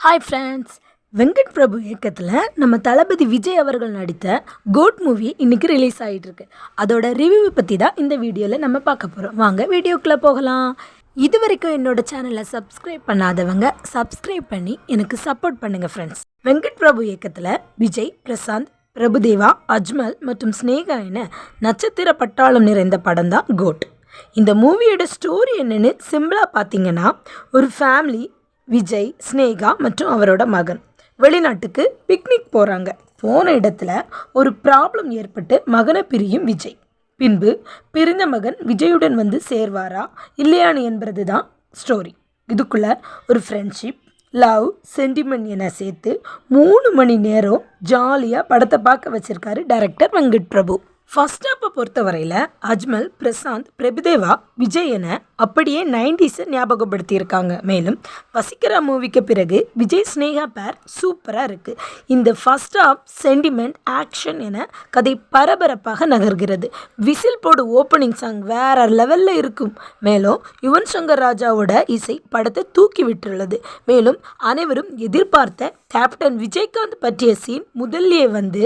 Hi friends Venkat Prabhu இயக்கத்தில் நம்ம தளபதி விஜய் அவர்கள் நடித்த கோட் மூவி இன்றைக்கி ரிலீஸ் ஆகிட்டுருக்கு அதோட ரிவ்யூவை பற்றி தான் இந்த வீடியோவில் நம்ம பார்க்க போகிறோம் வாங்க வீடியோக்குள்ளே போகலாம். இது வரைக்கும் என்னோட சேனலை சப்ஸ்கிரைப் பண்ணாதவங்க சப்ஸ்கிரைப் பண்ணி எனக்கு சப்போர்ட் பண்ணுங்கள் ஃப்ரெண்ட்ஸ் வெங்கட் பிரபு இயக்கத்தில் விஜய் பிரசாந்த் பிரபுதேவா அஜ்மல் மற்றும் ஸ்னேகா என நட்சத்திர பட்டாளம் நிறைந்த படம் தான் கோட் இந்த மூவியோட ஸ்டோரி என்னென்னு சிம்பிளாக பார்த்தீங்கன்னா ஒரு ஃபேமிலி விஜய் ஸ்னேகா மற்றும் அவரோட மகன். வெளிநாட்டுக்கு பிக்னிக் போகிறாங்க போன இடத்துல ஒரு ப்ராப்ளம் ஏற்பட்டு மகனை பிரியும் விஜய். பின்பு பிரிந்த மகன் விஜயுடன் வந்து சேர்வாரா இல்லையான்னு என்பது தான் ஸ்டோரி இதுக்குள்ள ஒரு ஃப்ரெண்ட்ஷிப் லவ் சென்டிமெண்ட் என சேர்த்து மூணு மணி நேரம் ஜாலியாக படத்தை பார்க்க வச்சுருக்காரு டைரக்டர் வெங்கட் பிரபு ஃபஸ்ட் ஹாப்பை பொறுத்தவரையில் அஜ்மல் பிரசாந்த் பிரபுதேவா விஜய் என அப்படியே நைன்டிஸை ஞாபகப்படுத்தியிருக்காங்க. மேலும் வசிக்கிற மூவிக்கு பிறகு விஜய் ஸ்னேகா பேர் சூப்பராக இருக்குது இந்த ஃபர்ஸ்ட் ஹாப் சென்டிமெண்ட் ஆக்ஷன் என கதை பரபரப்பாக நகர்கிறது. விசில் போடு ஓப்பனிங் சாங் வேற லெவலில் இருக்கும். மேலும் யுவன் சங்கர் ராஜாவோட இசை படத்தை தூக்கி விட்டுள்ளது. மேலும் அனைவரும் எதிர்பார்த்த கேப்டன் விஜயகாந்த் பற்றிய சீன் முதல்லே வந்து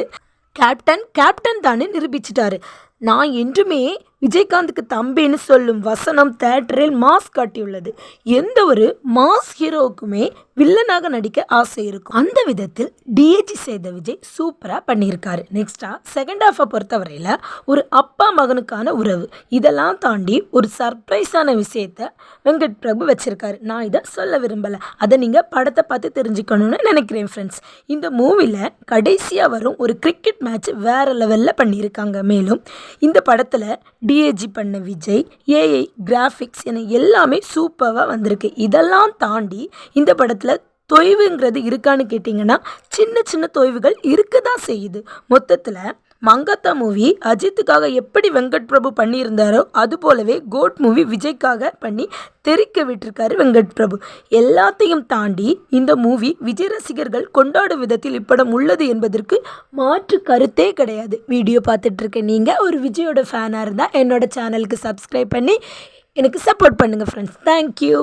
கேப்டன் கேப்டன் தானே நிரூபிச்சிட்டாரு. நான் என்றுமே விஜயகாந்துக்கு தம்பின்னு சொல்லும் வசனம் தேட்டரில் மாஸ் காட்டியுள்ளது. எந்த ஒரு மாஸ் ஹீரோவுக்குமே வில்லனாக நடிக்க ஆசை இருக்கும். அந்த விதத்தில் டிஏஜி செய்த விஜய் சூப்பராக பண்ணியிருக்காரு. நெக்ஸ்டா செகண்ட் ஹாஃபை பொறுத்தவரையில் ஒரு அப்பா மகனுக்கான உறவு. இதெல்லாம் தாண்டி ஒரு சர்ப்ரைஸான விஷயத்த வெங்கட் பிரபு வச்சிருக்காரு. நான் இதை சொல்ல விரும்பலை. அதை நீங்கள் படத்தை பார்த்து தெரிஞ்சுக்கணும்னு நினைக்கிறேன் ஃப்ரெண்ட்ஸ் இந்த மூவியில் கடைசியாக வரும் ஒரு கிரிக்கெட் மேட்ச் வேற லெவலில் பண்ணியிருக்காங்க. மேலும் இந்த படத்தில் டிஏஜி பண்ண விஜய் ஏஐ கிராஃபிக்ஸ் என எல்லாமே சூப்பராக வந்திருக்கு. இதெல்லாம் தாண்டி இந்த படத்தில் தொய்வுங்கிறது இருக்கான்னு கேட்டிங்கன்னா சின்ன சின்ன தொய்வுகள் இருக்க தான் செய்யுது. மொத்தத்தில் மங்கத்தா மூவி அஜித்துக்காக எப்படி வெங்கட் பிரபு பண்ணியிருந்தாரோ அது போலவே கோட் மூவி விஜய்க்காக பண்ணி தெறிக்க விட்டிருக்காரு வெங்கட் பிரபு. எல்லாத்தையும் தாண்டி இந்த மூவி விஜய் ரசிகர்கள் கொண்டாடும் விதத்தில் இப்படம் உள்ளது என்பதற்கு மாற்று கருத்தே கிடையாது. வீடியோ பார்த்துட்ருக்க நீங்கள் ஒரு விஜயோட ஃபேனாக இருந்தால் என்னோட சேனலுக்கு சப்ஸ்கிரைப் பண்ணி எனக்கு சப்போர்ட் பண்ணுங்கள் ஃப்ரெண்ட்ஸ் தேங்க்யூ